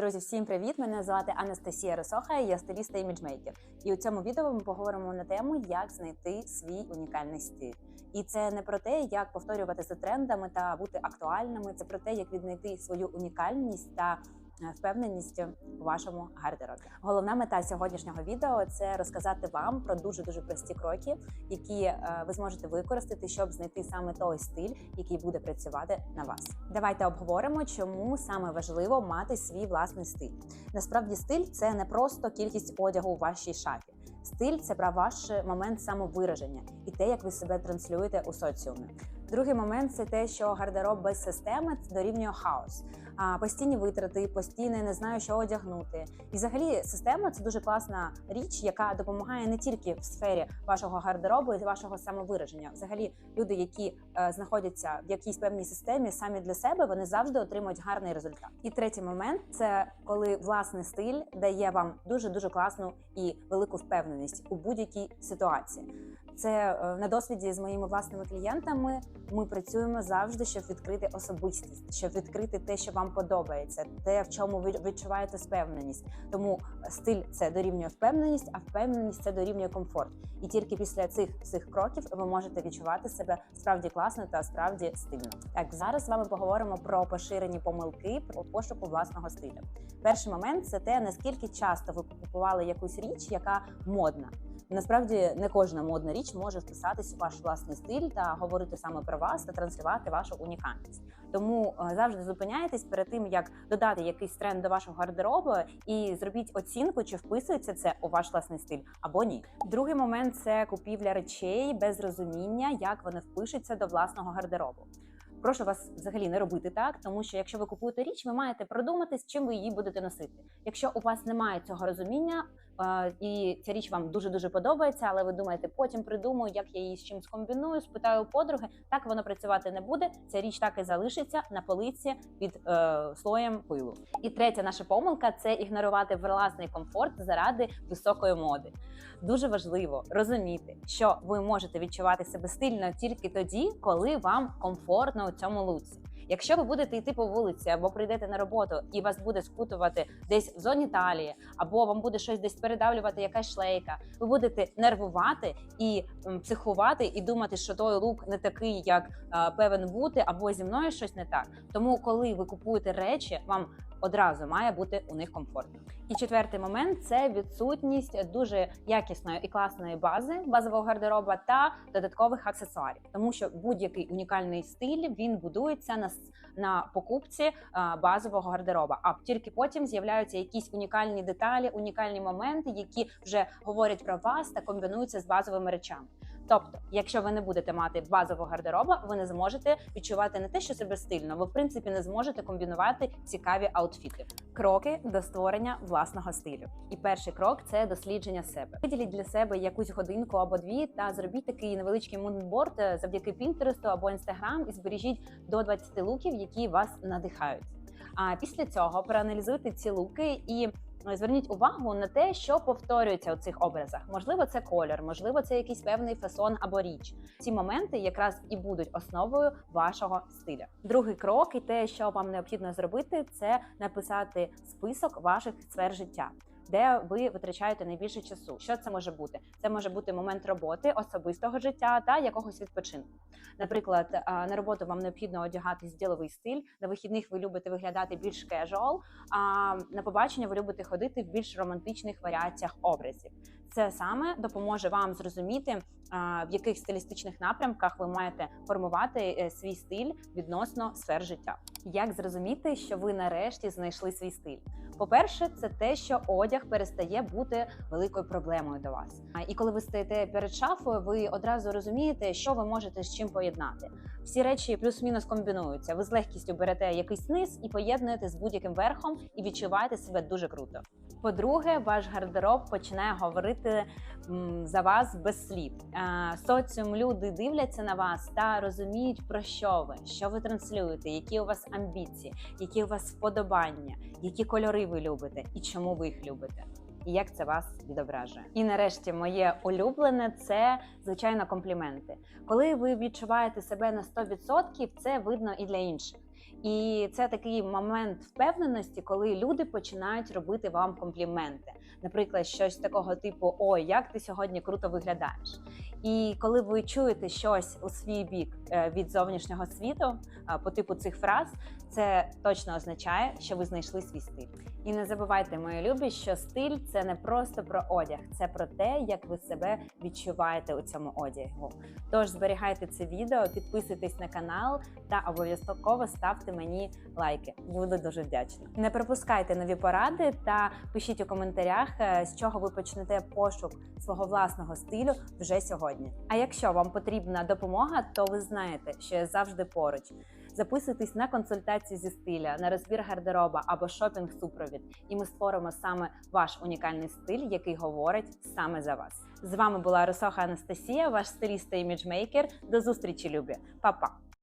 Друзі, всім привіт! Мене звати Анастасія Росоха, я стиліст та іміджмейкер. І у цьому відео ми поговоримо на тему, як знайти свій унікальний стиль. І це не про те, як повторювати за трендами та бути актуальними. Це про те, як віднайти свою унікальність та впевненість у вашому гардеробі. Головна мета сьогоднішнього відео це розказати вам про дуже дуже прості кроки, які е, ви зможете використати, щоб знайти саме той стиль, який буде працювати на вас. Давайте обговоримо, чому саме важливо мати свій власний стиль. Насправді, стиль це не просто кількість одягу у вашій шафі. Стиль це про ваш момент самовираження і те, як ви себе транслюєте у соціумі. Другий момент це те, що гардероб без системи дорівнює хаос. Постійні витрати, постійне не знаю, що одягнути. І взагалі система це дуже класна річ, яка допомагає не тільки в сфері вашого гардеробу і вашого самовираження. Взагалі, люди, які е, знаходяться в якійсь певній системі самі для себе, вони завжди отримують гарний результат. І третій момент це коли власний стиль дає вам дуже дуже класну і велику впевненість у будь-якій ситуації. Це е, на досвіді з моїми власними клієнтами. Ми працюємо завжди, щоб відкрити особистість, щоб відкрити те, що вам подобається, те, в чому ви відчуваєте впевненість. Тому стиль це дорівнює впевненість, а впевненість це дорівнює комфорт. І тільки після цих цих кроків ви можете відчувати себе справді класно та справді стильно. Так, зараз з вами поговоримо про поширені помилки про пошуку власного стилю. Перший момент це те, наскільки часто ви купували якусь річ, яка модна. Насправді не кожна модна річ може вписатись у ваш власний стиль та говорити саме про вас та транслювати вашу унікальність. Тому е, завжди зупиняйтесь перед тим, як додати якийсь тренд до вашого гардеробу, і зробіть оцінку, чи вписується це у ваш власний стиль або ні. Другий момент це купівля речей без розуміння, як вони впишуться до власного гардеробу. Прошу вас взагалі не робити так, тому що якщо ви купуєте річ, ви маєте продумати, з чим ви її будете носити. Якщо у вас немає цього розуміння, і ця річ вам дуже дуже подобається, але ви думаєте, потім придумаю, як я її з чим скомбіную, спитаю подруги, так воно працювати не буде. Ця річ так і залишиться на полиці під е, слоєм пилу. І третя наша помилка це ігнорувати власний комфорт заради високої моди. Дуже важливо розуміти, що ви можете відчувати себе стильно тільки тоді, коли вам комфортно у цьому луці. Якщо ви будете йти по вулиці або прийдете на роботу і вас буде скутувати десь в зоні талії, або вам буде щось десь передавлювати якась шлейка, ви будете нервувати і психувати, і думати, що той лук не такий, як певен бути, або зі мною щось не так. Тому, коли ви купуєте речі, вам одразу має бути у них комфортно. І четвертий момент це відсутність дуже якісної і класної бази базового гардероба та додаткових аксесуарів, тому що будь-який унікальний стиль він будується на на покупці а, базового гардероба. А тільки потім з'являються якісь унікальні деталі, унікальні моменти, які вже говорять про вас та комбінуються з базовими речами. Тобто, якщо ви не будете мати базового гардероба, ви не зможете відчувати не те, що себе стильно, ви в принципі не зможете комбінувати цікаві аутфіти. Кроки до створення власного стилю. І перший крок це дослідження себе. Виділіть для себе якусь годинку або дві та зробіть такий невеличкий мунборд е, завдяки Пінтересту або Інстаграм і збережіть до 20 луків, які вас надихають. А після цього проаналізуйте ці луки і зверніть увагу на те, що повторюється у цих образах. Можливо, це колір, можливо, це якийсь певний фасон або річ. Ці моменти якраз і будуть основою вашого стиля. Другий крок, і те, що вам необхідно зробити, це написати список ваших сфер життя. Де ви витрачаєте найбільше часу? Що це може бути? Це може бути момент роботи, особистого життя та якогось відпочинку. Наприклад, на роботу вам необхідно одягатись діловий стиль. На вихідних ви любите виглядати більш кежуал, а на побачення ви любите ходити в більш романтичних варіаціях образів. Це саме допоможе вам зрозуміти, в яких стилістичних напрямках ви маєте формувати е, свій стиль відносно сфер життя. Як зрозуміти, що ви нарешті знайшли свій стиль? По-перше, це те, що одяг перестає бути великою проблемою до вас. І коли ви стоїте перед шафою, ви одразу розумієте, що ви можете з чим поєднати. Всі речі плюс-мінус комбінуються. Ви з легкістю берете якийсь низ і поєднуєте з будь-яким верхом і відчуваєте себе дуже круто. По-друге, ваш гардероб починає говорити м, за вас без слів. Е, Соціум люди дивляться на вас та розуміють про що ви, що ви транслюєте, які у вас амбіції, які у вас вподобання, які кольори ви любите і чому ви їх любите. І як це вас відображує? І нарешті моє улюблене це звичайно компліменти. Коли ви відчуваєте себе на 100%, це видно і для інших. І це такий момент впевненості, коли люди починають робити вам компліменти. Наприклад, щось такого типу: Ой, як ти сьогодні круто виглядаєш. І коли ви чуєте щось у свій бік е, від зовнішнього світу по типу цих фраз, це точно означає, що ви знайшли свій стиль. І не забувайте, мої любі, що стиль це не просто про одяг, це про те, як ви себе відчуваєте у цьому одягу. Тож зберігайте це відео, підписуйтесь на канал та обов'язково ставте мені лайки. Буду дуже вдячна. Не пропускайте нові поради та пишіть у коментарях, е, з чого ви почнете пошук свого власного стилю вже сьогодні. А якщо вам потрібна допомога, то ви знаєте, що я завжди поруч. Записуйтесь на консультацію зі стиля, на розбір гардероба або шопінг супровід, і ми створимо саме ваш унікальний стиль, який говорить саме за вас. З вами була Росоха Анастасія, ваш стиліст та іміджмейкер. До зустрічі, любі, Па-па!